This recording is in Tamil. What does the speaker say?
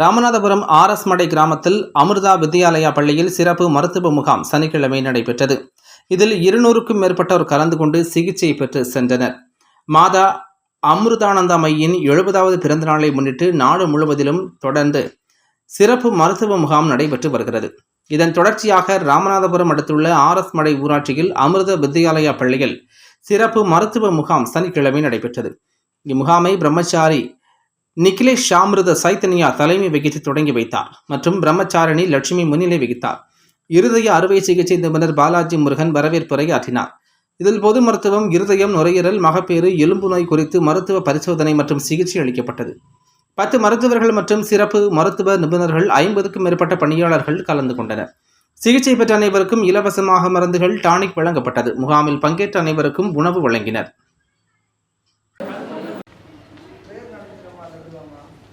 ராமநாதபுரம் ஆர்எஸ் மடை கிராமத்தில் அமிர்தா வித்யாலயா பள்ளியில் சிறப்பு மருத்துவ முகாம் சனிக்கிழமை நடைபெற்றது. இதில் இருநூறுக்கும் மேற்பட்டோர் கலந்து கொண்டு சிகிச்சை பெற்று சென்றனர். மாதா அமிர்தானந்தமையின் எழுபதாவது பிறந்த நாளை முன்னிட்டு நாடு முழுவதிலும் தொடர்ந்து சிறப்பு மருத்துவ முகாம் நடைபெற்று வருகிறது. இதன் தொடர்ச்சியாக ராமநாதபுரம் அடுத்துள்ள ஆர்எஸ் மடை ஊராட்சியில் அமிர்த வித்யாலயா பள்ளியில் சிறப்பு மருத்துவ முகாம் சனிக்கிழமை நடைபெற்றது. இம்முகாமை பிரம்மச்சாரி நிகிலேஷ் ஷாமிருத சைத்தன்யா தலைமை வகித்து தொடங்கி வைத்தார் மற்றும் பிரம்மச்சாரிணி லட்சுமி முன்னிலை வகித்தார். இருதய அறுவை சிகிச்சை நிபுணர் பாலாஜி முருகன் வரவேற்புரை ஆற்றினார். இதில் பொது மருத்துவம் இருதயம் நுரையீரல் மகப்பேறு எலும்பு நோய் குறித்து மருத்துவ பரிசோதனை மற்றும் சிகிச்சை அளிக்கப்பட்டது. பத்து மருத்துவர்கள் மற்றும் சிறப்பு மருத்துவ நிபுணர்கள் ஐம்பதுக்கும் மேற்பட்ட பணியாளர்கள் கலந்து கொண்டனர். சிகிச்சை பெற்ற அனைவருக்கும் இலவசமாக மருந்துகள் டானிக் வழங்கப்பட்டது. முகாமில் பங்கேற்ற அனைவருக்கும் உணவு வழங்கினர். 知道吗？